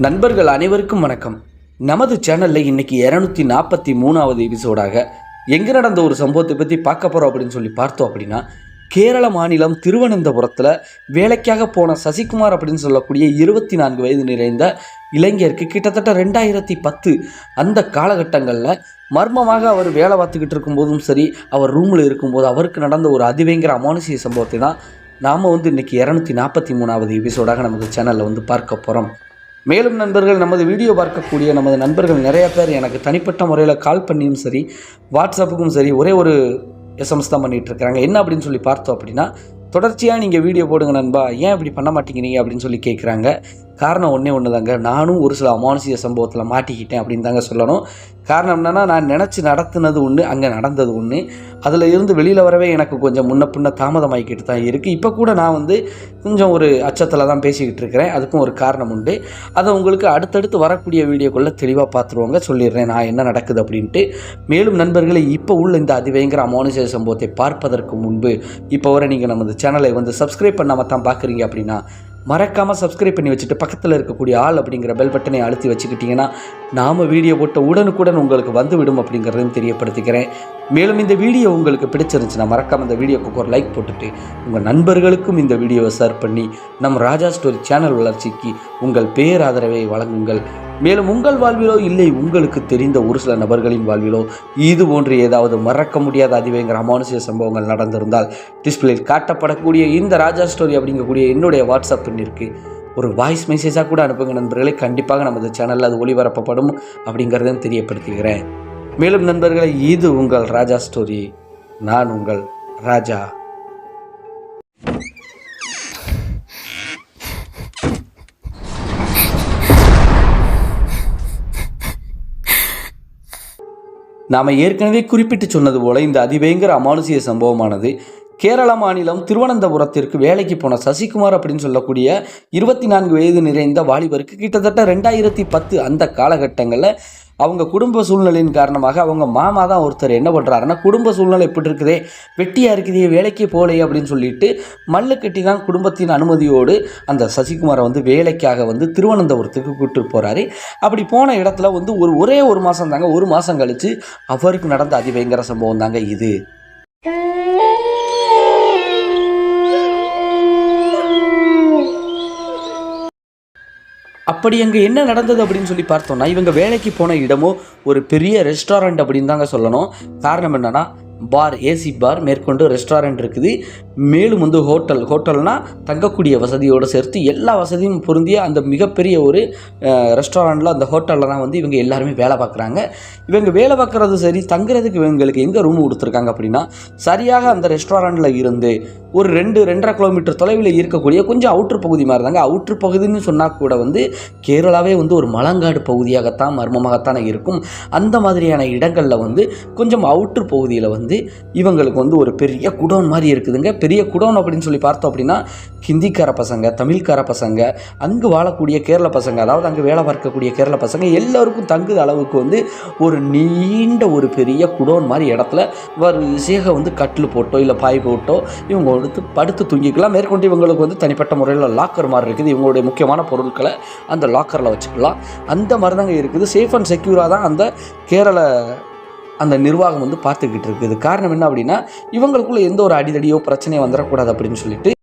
நண்பர்கள் அனைவருக்கும் வணக்கம். நமது சேனலில் இன்னைக்கு இரநூத்தி நாற்பத்தி மூணாவது எபிசோடாக எங்கே நடந்த ஒரு சம்பவத்தை பற்றி பார்க்க போகிறோம் அப்படின்னு சொல்லி பார்த்தோம் அப்படின்னா கேரள மாநிலம் திருவனந்தபுரத்தில் வேலைக்காக போன சசிகுமார் அப்படின்னு சொல்லக்கூடிய இருபத்தி நான்கு வயது நிறைந்த இளைஞருக்கு கிட்டத்தட்ட ரெண்டாயிரத்தி பத்து அந்த காலகட்டங்களில் மர்மமாக அவர் வேலை பார்த்துக்கிட்டு இருக்கும்போதும் சரி அவர் ரூமில் இருக்கும்போது அவருக்கு நடந்த ஒரு அதிபயங்கர அமானுஷிய சம்பவத்தை தான் நாம் வந்து இன்றைக்கி இரநூத்தி நாற்பத்தி மூணாவது எபிசோடாக நமக்கு சேனலில் வந்து பார்க்க போகிறோம் மேலும் நண்பர்கள் நமது வீடியோ பார்க்கக்கூடிய நமது நண்பர்கள் நிறையா பேர் எனக்கு தனிப்பட்ட முறையில் கால் பண்ணியும் சரி வாட்ஸ்அப்புக்கும் சரி ஒரே ஒரு எஸ்எம்எஸ் தான் பண்ணிகிட்டு இருக்காங்க. என்ன அப்படின்னு சொல்லி பார்த்தோம் அப்படின்னா தொடர்ச்சியாக நீங்கள் வீடியோ போடுங்க நண்பா. ஏன் இப்படி பண்ண மாட்டேங்கிறீங்க அப்படின்னு சொல்லி கேட்குறாங்க காரணம் ஒன்றே ஒன்று தாங்க நானும் ஒரு சில அமானுஷிய சம்பவத்தில் மாட்டிக்கிட்டேன் அப்படின்னு தாங்க சொல்லணும். காரணம் என்னென்னா நான் நினச்சி நடத்தினது ஒன்று அங்கே நடந்தது ஒன்று அதில் இருந்து வெளியில் வரவே எனக்கு கொஞ்சம் முன்ன பின்ன தாமதமாகிக்கிட்டு தான் இருக்குது இப்போ கூட நான் வந்து கொஞ்சம் ஒரு அச்சத்தில் தான் பேசிக்கிட்டு இருக்கிறேன். அதுக்கும் ஒரு காரணம் உண்டு. அதை உங்களுக்கு அடுத்தடுத்து வரக்கூடிய வீடியோக்குள்ளே தெளிவாக பார்த்துருவாங்க சொல்லிடுறேன் நான் என்ன நடக்குது அப்படின்ட்டு. மேலும் நண்பர்களை இப்போ உள்ள இந்த அதிபயங்கர அமானுஷ சம்பவத்தை பார்ப்பதற்கு முன்பு இப்போ வரை நீங்கள் நமது சேனலை வந்து சப்ஸ்கிரைப் பண்ணாமல் தான் பார்க்குறீங்க அப்படின்னா மறக்காமல் சப்ஸ்கிரைப் பண்ணி வச்சுட்டு பக்கத்தில் இருக்கக்கூடிய ஆள் அப்படிங்கிற பெல் பட்டனை அழுத்தி வச்சுக்கிட்டிங்கன்னா நாம் வீடியோ போட்ட உடனுக்குடன் உங்களுக்கு வந்துவிடும் அப்படிங்கிறதையும் தெரியப்படுத்திக்கிறேன். மேலும் இந்த வீடியோ உங்களுக்கு பிடிச்சிருந்துச்சுன்னா மறக்காமல் இந்த வீடியோக்கு ஒரு லைக் போட்டுட்டு உங்கள் நண்பர்களுக்கும் இந்த வீடியோவை ஷேர் பண்ணி நம் ராஜா ஸ்டோரி சேனல் வளர்ச்சிக்கு உங்கள் பேராதரவை வழங்குங்கள். மேலும் உங்கள் வாழ்விலோ இல்லை உங்களுக்கு தெரிந்த ஒரு சில நபர்களின் வாழ்விலோ இது போன்று ஏதாவது மறக்க முடியாத அதிவேங்கிற அமானுஷிய சம்பவங்கள் நடந்திருந்தால் டிஸ்பிளேயில் காட்டப்படக்கூடிய இந்த ராஜா ஸ்டோரி அப்படிங்கக்கூடிய என்னுடைய வாட்ஸ்அப் எண்ணிற்கு ஒரு வாய்ஸ் மெசேஜாக கூட அனுப்புங்க நண்பர்களே. கண்டிப்பாக நமது சேனலில் அது ஒளிபரப்பப்படும் அப்படிங்கிறதையும் தெரியப்படுத்துகிறேன். மேலும் நண்பர்களே இது உங்கள் ராஜா ஸ்டோரி நான் உங்கள் ராஜா. நாம் ஏற்கனவே குறிப்பிட்டு சொன்னது போல இந்த அதிபயங்கர அமானுஷிய சம்பவமானது கேரள மாநிலம் திருவனந்தபுரத்திற்கு வேலைக்கு போன சசிகுமார் அப்படின்னு சொல்லக்கூடிய இருபத்தி நான்கு வயது நிறைந்த வாலிபருக்கு கிட்டத்தட்ட ரெண்டாயிரத்தி பத்து அந்த காலகட்டங்களில் அவங்க குடும்ப சூழ்நிலையின் காரணமாக அவங்க மாமா தான் ஒருத்தர் என்ன பண்ணுறாருன்னா குடும்ப சூழ்நிலை எப்படி இருக்குதே வெட்டியாக இருக்குதே வேலைக்கு போகலையே அப்படின்னு சொல்லிட்டு மல்லு கட்டி தான் குடும்பத்தின் அனுமதியோடு அந்த சசிகுமாரை வந்து வேலைக்காக வந்து திருவனந்தபுரத்துக்கு கூப்பிட்டு போகிறாரு அப்படி போன இடத்துல வந்து ஒரு ஒரே ஒரு மாதம் தாங்க ஒரு மாதம் கழித்து அவருக்கு நடந்த அதிபயங்கர சம்பவம் தாங்க இது. அப்படி அங்கே என்ன நடந்தது அப்படின்னு சொல்லி பார்த்தோம்னா இவங்க வேலைக்கு போன இடமோ ஒரு பெரிய ரெஸ்டாரண்ட் அப்படின்னு தாங்க சொல்லணும். காரணம் என்னென்னா பார் ஏசி பார் மேற்கொண்டு ரெஸ்டாரண்ட் இருக்குது. மேலும் வந்து ஹோட்டல் ஹோட்டல்னால் தங்கக்கூடிய வசதியோடு சேர்த்து எல்லா வசதியும் பொருந்திய அந்த மிகப்பெரிய ஒரு ரெஸ்டாரண்ட்டில் அந்த ஹோட்டலில் தான் வந்து இவங்க எல்லாருமே வேலை பார்க்குறாங்க. இவங்க வேலை பார்க்குறது சரி தங்குறதுக்கு இவங்களுக்கு எங்கே ரூம் கொடுத்துருக்காங்க அப்படின்னா சரியாக அந்த ரெஸ்டாரண்ட்டில் இருந்து ஒரு ரெண்டு ரெண்டரை கிலோமீட்டர் தொலைவில் இருக்கக்கூடிய கொஞ்சம் அவுட்ரு பகுதி மாதிரி தாங்க அவுட்ரு பகுதின்னு சொன்னால் கூட வந்து கேரளாவே வந்து ஒரு மலங்காடு பகுதியாகத்தான் மர்மமாகத்தானே இருக்கும். அந்த மாதிரியான இடங்களில் வந்து கொஞ்சம் அவுட்ரு பகுதியில் வந்து இவங்களுக்கு வந்து ஒரு பெரிய குடோன் மாதிரி இருக்குதுங்க. பெரிய குடோன் அப்படின்னு சொல்லி பார்த்தோம் அப்படின்னா ஹிந்திக்கார பசங்க தமிழ்கார பசங்க அங்கு வாழக்கூடிய கேரள பசங்க அதாவது அங்கே வேலை பார்க்கக்கூடிய கேரள பசங்க எல்லோருக்கும் தங்குத அளவுக்கு வந்து ஒரு நீண்ட ஒரு பெரிய குடோன் மாதிரி இடத்துல வரிசையாக வந்து கட்டில் போட்டோ இல்லை பாய் போட்டோ இவங்க கொடுத்து படுத்து தூங்கிக்கலாம். மேற்கொண்டு இவங்களுக்கு வந்து தனிப்பட்ட முறையில் லாக்கர் மாதிரி இருக்குது. இவங்களுடைய முக்கியமான பொருட்களை அந்த லாக்கரில் வச்சுக்கலாம். அந்த மாதிரி தாங்க இருக்குது. சேஃப் அண்ட் செக்யூராக தான் அந்த கேரள அந்த நிர்வாகம் வந்து பார்த்துக்கிட்டு இருக்குது. காரணம் என்ன அப்படின்னா இவங்களுக்குள்ள எந்த ஒரு அடிதடியோ பிரச்சனையோ வந்துடக்கூடாது அப்படின்னு சொல்லிட்டு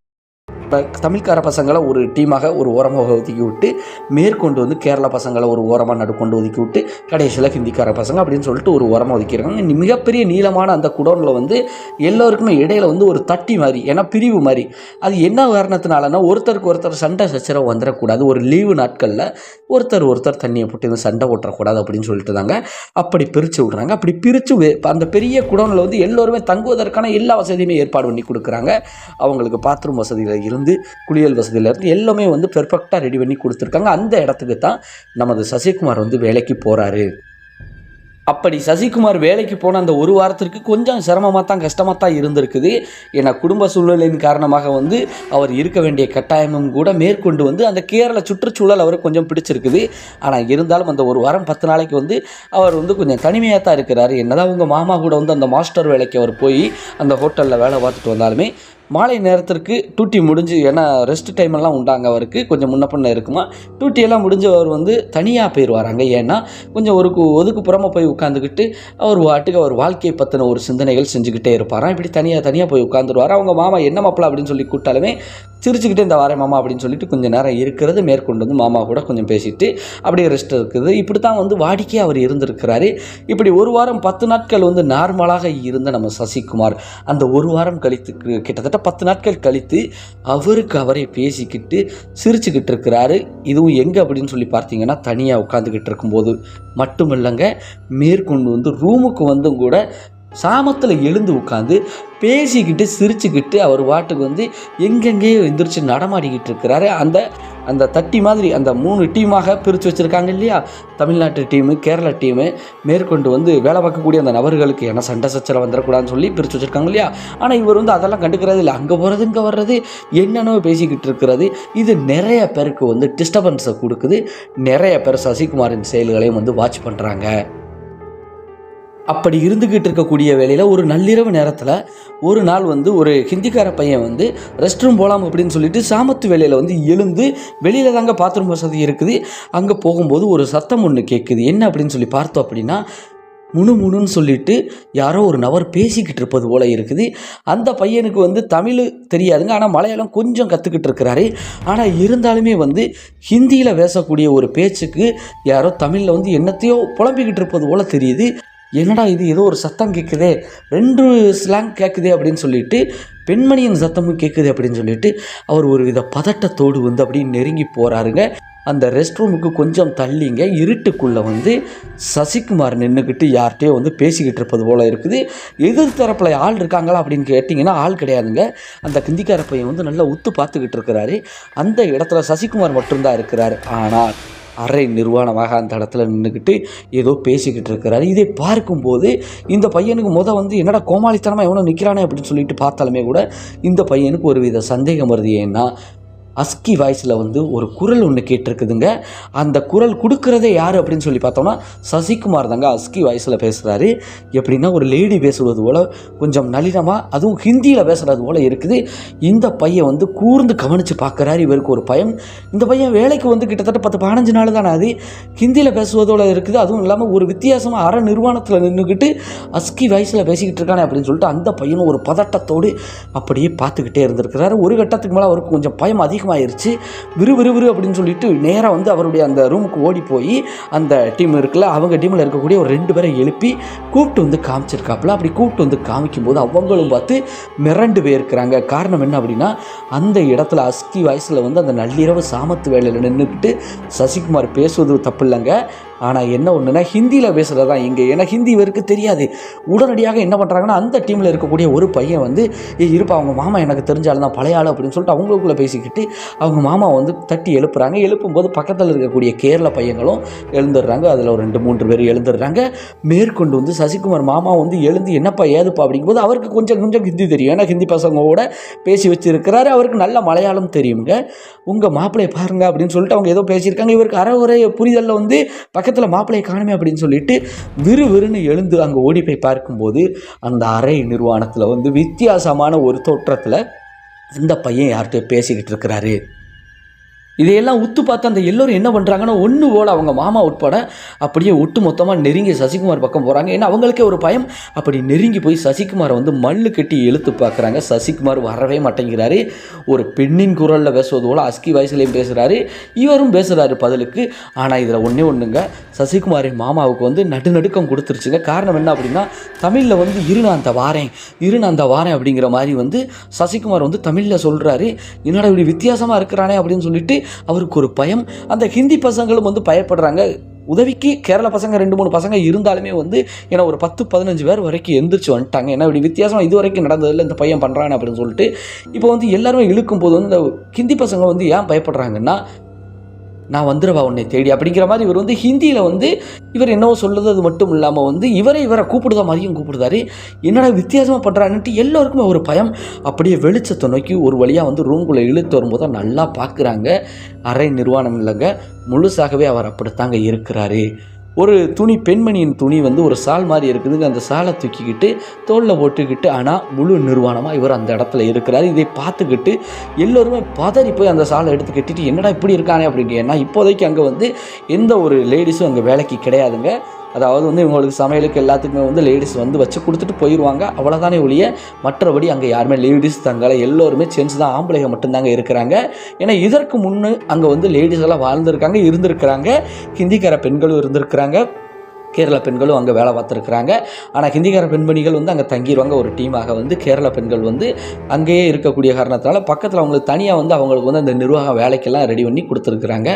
இப்போ தமிழ்கார பசங்களை ஒரு டீமாக ஒரு ஓரமாக ஒதுக்கி விட்டு மேற்கொண்டு வந்து கேரளா பசங்களை ஒரு ஓரமாக நடுக்கொண்டு ஒதுக்கி விட்டு கடைசியில் ஹிந்திக்கார பசங்க அப்படின்னு சொல்லிட்டு ஒரு ஓரமாக ஒதுக்கிடுறாங்க மிகப்பெரிய நீளமான அந்த குடோனில் வந்து எல்லோருக்குமே இடையில வந்து ஒரு தட்டி மாதிரி ஏன்னா பிரிவு மாதிரி. அது என்ன காரணத்தினாலனா ஒருத்தருக்கு ஒருத்தர் சண்டை சச்சரவு வந்துடக்கூடாது ஒரு லீவு நாட்களில் ஒருத்தர் ஒருத்தர் தண்ணியை போட்டு எதுவும் சண்டை ஓட்டக்கூடாது அப்படின்னு சொல்லிட்டு தாங்க அப்படி பிரித்து விட்றாங்க. அப்படி பிரித்து அந்த பெரிய குடோனில் வந்து எல்லோருமே தங்குவதற்கான எல்லா வசதியுமே ஏற்பாடு பண்ணி கொடுக்குறாங்க. அவங்களுக்கு பாத்ரூம் வசதியில் இருந்து வந்து குளியல் வசதியில் இருந்து எல்லாமே வந்து பெர்ஃபெக்டாக ரெடி பண்ணி கொடுத்துருக்காங்க. அந்த இடத்துக்கு தான் நமது சசிகுமார் வந்து வேலைக்கு போகிறாரு அப்படி சசிகுமார் வேலைக்கு போன அந்த ஒரு வாரத்திற்கு கொஞ்சம் சிரமமாக தான் கஷ்டமாக தான் இருந்திருக்குது. ஏன்னா குடும்ப சூழ்நிலையின் காரணமாக வந்து அவர் இருக்க வேண்டிய கட்டாயமும் கூட மேற்கொண்டு வந்து அந்த கேரள சுற்றுச்சூழல் அவருக்கு கொஞ்சம் பிடிச்சிருக்குது. ஆனால் இருந்தாலும் அந்த ஒரு வாரம் பத்து நாளைக்கு வந்து அவர் வந்து கொஞ்சம் தனிமையாக தான் இருக்கிறார். என்னதான் உங்கள் மாமா கூட வந்து அந்த மாஸ்டர் வேலைக்கு அவர் போய் அந்த ஹோட்டலில் வேலை பார்த்துட்டு வந்தாலுமே மாலை நேரத்திற்கு டூட்டி முடிஞ்சு ஏன்னா ரெஸ்ட் டைம் எல்லாம் உண்டாங்க அவருக்கு. கொஞ்சம் முன்ன பண்ண இருக்குமா. டூட்டி எல்லாம் முடிஞ்சு அவர் வந்து தனியாக போயிடுவாராங்க ஏன்னா கொஞ்சம் ஒரு ஒதுக்குப்புறமாக போய் உட்காந்துக்கிட்டு அவர் வாட்டுக்கு அவர் வாழ்க்கையை பற்றின ஒரு சிந்தனைகள் செஞ்சுக்கிட்டே இருப்பாராம். இப்படி தனியாக தனியாக போய் உட்காந்துருவார் அவங்க மாமா என்ன மாப்பிள? அப்படின்னு சொல்லி கூப்பிட்டாலுமே சிரிச்சுக்கிட்டே இந்த வாரே மாமா அப்படின்னு சொல்லிட்டு கொஞ்சம் நேரம் இருக்கிறது மேற்கொண்டு வந்து மாமா கூட கொஞ்சம் பேசிட்டு அப்படியே ரெஸ்ட் இருக்குது. இப்படி தான் வந்து வாடிக்கையாக அவர் இருந்திருக்கிறாரு. இப்படி ஒரு வாரம் பத்து நாட்கள் வந்து நார்மலாக இருந்த நம்ம சசிகுமார் அந்த ஒரு வாரம் கழித்து கிட்டத்தட்ட பத்து நாட்கள் கழித்து அவருக்கு அவரே பேசிக்கிட்டு சிரிச்சுக்கிட்டு இருக்கிறாரு. இதுவும் எங்கே அப்படின்னு சொல்லி பார்த்தீங்கன்னா தனியாக உட்காந்துக்கிட்டு இருக்கும்போது மட்டும் இல்லைங்க மேற்கொண்டு வந்து ரூமுக்கு வந்தும் கூட சாமத்தில் எழுந்து உட்காந்து பேசிக்கிட்டு சிரிச்சுக்கிட்டு அவர் வாட்டுக்கு வந்து எங்கெங்கேயோ எந்திரிச்சு நடமாடிக்கிட்டு இருக்கிறாரு. அந்த அந்த தட்டி மாதிரி அந்த மூணு டீமாக பிரித்து வச்சுருக்காங்க இல்லையா? தமிழ்நாட்டு டீமு கேரளா டீமு மேற்கொண்டு வந்து வேலை பார்க்கக்கூடிய அந்த நபர்களுக்கு ஏன்னா சண்டை சச்சரவு வந்துடக்கூடாதுன்னு சொல்லி பிரித்து வச்சுருக்காங்க இல்லையா? ஆனால் இவர் வந்து அதெல்லாம் கண்டுக்கிறது இல்லை. அங்கே போகிறது இங்கே வர்றது என்னென்னோ பேசிக்கிட்டு இருக்கிறது. இது நிறைய பேருக்கு வந்து டிஸ்டர்பன்ஸை கொடுக்குது. நிறைய பேர் சசிகுமாரின் செயல்களையும் வந்து வாட்ச் பண்ணுறாங்க அப்படி இருந்துக்கிட்டு இருக்கக்கூடிய வேலையில் ஒரு நள்ளிரவு நேரத்தில் ஒரு நாள் வந்து ஒரு ஹிந்திக்கார பையன் வந்து ரெஸ்ட் ரூம் போகலாம் அப்படின்னு சொல்லிட்டு சாமத்து வேலையில் வந்து எழுந்து வெளியில் தாங்க பாத்ரூம் வசதி இருக்குது. அங்கே போகும்போது ஒரு சத்தம் ஒன்று கேட்குது என்ன அப்படின்னு சொல்லி பார்த்தோம் அப்படின்னா முணு முணுன்னு சொல்லிட்டு யாரோ ஒரு நபர் பேசிக்கிட்டு இருப்பது போல இருக்குது. அந்த பையனுக்கு வந்து தமிழ் தெரியாதுங்க. ஆனால் மலையாளம் கொஞ்சம் கற்றுக்கிட்டு இருக்கிறாரு. ஆனால் இருந்தாலுமே வந்து ஹிந்தியில் பேசக்கூடிய ஒரு பேச்சுக்கு யாரோ தமிழில் வந்து என்னத்தையோ புலம்பிக்கிட்டு இருப்பது போல தெரியுது. என்னடா இது ஏதோ ஒரு சத்தம் கேட்குதே ரெண்டு ஸ்லாங் கேட்குதே அப்படின்னு சொல்லிட்டு பெண்மணியின் சத்தமும் கேட்குது அப்படின்னு சொல்லிட்டு அவர் ஒரு வித பதட்டத்தோடு வந்து அப்படியே நெருங்கி போகிறாருங்க அந்த ரெஸ்ட் ரூமுக்கு கொஞ்சம் தள்ளிங்க இருட்டுக்குள்ளே வந்து சசிகுமார் நின்றுக்கிட்டு யார்கிட்டயோ வந்து பேசிக்கிட்டு இருப்பது போல் இருக்குது. எதிர் தரப்பில் ஆள் இருக்காங்களா அப்படின்னு கேட்டிங்கன்னா ஆள் கிடையாதுங்க. அந்த கிந்திக்கார பையன் வந்து நல்லா உத்து பார்த்துக்கிட்டு இருக்கிறாரு. அந்த இடத்துல சசிகுமார் மட்டும்தான் இருக்கிறாரு. ஆனால் அரை நிர்வாணமாக அந்த இடத்துல நின்றுக்கிட்டு ஏதோ பேசிக்கிட்டு இருக்கிறாரு. இதை பார்க்கும்போது இந்த பையனுக்கு முத வந்து என்னடா கோமாளித்தனமாக எவனோ நிற்கிறானே அப்படின்னு சொல்லிட்டு பார்த்தாலுமே கூட இந்த பையனுக்கு ஒரு வித சந்தேகம் வருது. ஏன்னா அஸ்கி வாய்ஸில் வந்து ஒரு குரல் ஒன்று கேட்டிருக்குதுங்க. அந்த குரல் கொடுக்குறதே யார் அப்படின்னு சொல்லி பார்த்தோம்னா சசிகுமார் தாங்க அஸ்கி வாய்ஸில் பேசுகிறாரு எப்படின்னா ஒரு லேடி பேசுவது போல் கொஞ்சம் நளினமாக அதுவும் ஹிந்தியில் பேசுகிறது போல் இருக்குது. இந்த பையன் வந்து கூர்ந்து கவனித்து பார்க்குறாரு இவருக்கு ஒரு பயம். இந்த பையன் வேலைக்கு வந்து கிட்டத்தட்ட பத்து பதினஞ்சு நாள் தானே அது. ஹிந்தியில் பேசுவதோடு இருக்குது அதுவும் இல்லாமல் ஒரு வித்தியாசமாக அற நிர்வாணத்தில் நின்றுக்கிட்டு அஸ்கி வாய்ஸில் பேசிக்கிட்டு இருக்கானே அப்படின்னு சொல்லிட்டு அந்த பையனும் ஒரு பதட்டத்தோடு அப்படியே பார்த்துக்கிட்டே இருந்திருக்கிறாரு. ஒரு கட்டத்துக்கு மேலே அவருக்கு கொஞ்சம் பயம் அதிகம் அதிகமாகிருச்சு விறு விறு விறு அப்படின்னு சொல்லிட்டு நேராக வந்து அவருடைய அந்த ரூமுக்கு ஓடி போய் அந்த டீம் இருக்குல்ல அவங்க டீமில் இருக்கக்கூடிய ஒரு ரெண்டு பேரை எழுப்பி கூப்பிட்டு வந்து காமிச்சிருக்காப்புல. அப்படி கூப்பிட்டு வந்து காமிக்கும்போது அவங்களும் பார்த்து மிரண்டு போயிருக்கிறாங்க. காரணம் என்ன அப்படின்னா அந்த இடத்துல அஸ்கி வயசில் வந்து அந்த நள்ளிரவு சாமத்து வேலையில் நின்றுக்கிட்டு சசிகுமார் பேசுவது தப்பு இல்லைங்க ஆனால் என்ன ஒன்றுனா ஹிந்தியில் பேசுகிறது தான் இங்கே. ஏன்னா ஹிந்தி இவருக்கு தெரியாது. உடனடியாக என்ன பண்ணுறாங்கன்னா அந்த டீமில் இருக்கக்கூடிய ஒரு பையன் வந்து இருப்பா அவங்க மாமா எனக்கு தெரிஞ்சாலும் தான் பழைய ஆள் அப்படின்னு சொல்லிட்டு அவங்களுக்குள்ளே பேசிக்கிட்டு அவங்க மாமா வந்து தட்டி எழுப்புறாங்க. எழுப்பும்போது பக்கத்தில் இருக்கக்கூடிய கேரள பையங்களும் எழுந்துடுறாங்க. அதில் ஒரு ரெண்டு மூன்று பேர் எழுந்துடுறாங்க. மேற்கொண்டு வந்து சசிகுமார் மாமா வந்து எழுந்து என்னப்பா ஏதுப்பா? அப்படிங்கும்போது அவருக்கு கொஞ்சம் கொஞ்சம் ஹிந்தி தெரியும். ஏன்னா ஹிந்தி பசங்களோட பேசி வச்சிருக்கிறாரு. அவருக்கு நல்ல மலையாளம் தெரியுங்க உங்கள் மாப்பிள்ளையை பாருங்க அப்படின்னு சொல்லிட்டு அவங்க ஏதோ பேசியிருக்காங்க. இவருக்கு அறவுரை புரிதலில் வந்து பக்கத்தில் மாப்பிள்ளையை காணுமே அப்படின்னு சொல்லிட்டு விறு விறுன்னு எழுந்து அங்கே ஓடி போய் பார்க்கும்போது அந்த அறை நிர்வாணத்தில் வந்து வித்தியாசமான ஒரு தோற்றத்தில் இந்த பையன் யார்கிட்டயோ பேசிக்கிட்டு இருக்கிறாரு. இதையெல்லாம் உத்து பார்த்து அந்த எல்லோரும் என்ன பண்ணுறாங்கன்னா ஒன்று போல் அவங்க மாமா உட்பட அப்படியே ஒட்டு மொத்தமாக நெருங்கி சசிகுமார் பக்கம் போகிறாங்க ஏன்னா அவங்களுக்கே ஒரு பயம். அப்படி நெருங்கி போய் சசிகுமாரை வந்து மல்லு கட்டி இழுத்து பார்க்குறாங்க. சசிகுமார் வரவே மாட்டேங்கிறாரு. ஒரு பெண்ணின் குரலில் பேசுவது போல் அஸ்கி வயசுலேயும் பேசுகிறாரு இவரும் பேசுகிறாரு பதிலுக்கு. ஆனால் இதில் ஒன்றே ஒன்றுங்க சசிகுமாரின் மாமாவுக்கு வந்து நடுநடுக்கம் கொடுத்துருச்சுங்க. காரணம் என்ன அப்படின்னா தமிழில் வந்து இரு நான் அந்த வாரேன் இரு நான் அந்த வாரேன் அப்படிங்கிற மாதிரி வந்து சசிகுமார் வந்து தமிழில் சொல்கிறாரு என்னடா இப்படி வித்தியாசமாக இருக்கிறானே அப்படின்னு சொல்லிட்டு அவருக்கு ஒரு பயம். அந்த ஹிந்தி பசங்களும் வந்து பயப்படுறாங்க. உதவிக்கு கேரள பசங்க ரெண்டு மூணு பசங்க இருந்தாலுமே வந்து ஏன்னா ஒரு பத்து பதினஞ்சு பேர் வரைக்கும் எந்திரிச்சு வந்துட்டாங்க. ஏன்னா இப்படி வித்தியாசம் இது வரைக்கும் நடந்ததில்லை இந்த பையன் பண்ணுறான் அப்படின்னு சொல்லிட்டு இப்போ வந்து எல்லாருமே இழுக்கும் போது வந்து இந்த ஹிந்தி பசங்க வந்து ஏன் பயப்படுறாங்கன்னா நான் வந்துடுவா உன்னை தேடி அப்படிங்கிற மாதிரி இவர் வந்து ஹிந்தியில் வந்து இவர் என்னவோ சொல்லுது அது மட்டும் இல்லாமல் வந்து இவரை இவரை கூப்பிடுத மாதிரியும் கூப்பிடுதாரு என்னடா வித்தியாசமாக பண்ணுறான்னுட்டு எல்லோருக்குமே ஒரு பயம். அப்படியே வெளிச்சத்தை நோக்கி ஒரு வழியாக வந்து ரூம்குள்ளே இழுத்து வரும்போது நல்லா பார்க்குறாங்க அரை நிர்வாணம் இல்லைங்க. முழுசாகவே அவர் அப்படித்தாங்க இருக்கிறாரு. ஒரு துணி பெண்மணியின் துணி வந்து ஒரு சால் மாதிரி இருக்குதுங்க. அந்த சாலை தூக்கிக்கிட்டு தோளில் போட்டுக்கிட்டு ஆனால் முழு நிர்வாணமாக இவர் அந்த இடத்துல இருக்கிறார். இதை பார்த்துக்கிட்டு எல்லோருமே பதறி போய் அந்த சாலை எடுத்து கட்டிட்டு என்னடா இப்படி இருக்கானே? அப்படின்னு ஏன்னா இப்போதைக்கு அங்கே வந்து எந்த ஒரு லேடிஸும் அங்கே வேலைக்கு கிடையாதுங்க. அதாவது வந்து இவங்களுக்கு சமையலுக்கு எல்லாத்துக்குமே வந்து லேடிஸ் வந்து வச்சு கொடுத்துட்டு போயிடுவாங்க அவ்வளோதானே ஒழிய மற்றபடி அங்கே யாருமே லேடிஸ் தங்கலை எல்லோருமே சென்ஸ் தான் ஆம்பளைங்க மட்டும்தாங்க இருக்கிறாங்க. ஏன்னா இதற்கு முன்னே அங்கே வந்து லேடிஸ் எல்லாம் வாழ்ந்திருக்காங்க இருந்திருக்கிறாங்க. ஹிந்திக்கார பெண்களும் இருந்திருக்கிறாங்க. கேரள பெண்களும் அங்கே வேலை பார்த்துருக்குறாங்க. ஆனால் ஹிந்திக்கார பெண்மணிகள் வந்து அங்கே தங்கிடுவாங்க ஒரு டீமாக வந்து கேரள பெண்கள் வந்து அங்கேயே இருக்கக்கூடிய காரணத்தினால பக்கத்தில் அவங்களுக்கு தனியாக வந்து அவங்களுக்கு வந்து அந்த நிர்வாக வேலைக்கெல்லாம் ரெடி பண்ணி கொடுத்துருக்குறாங்க.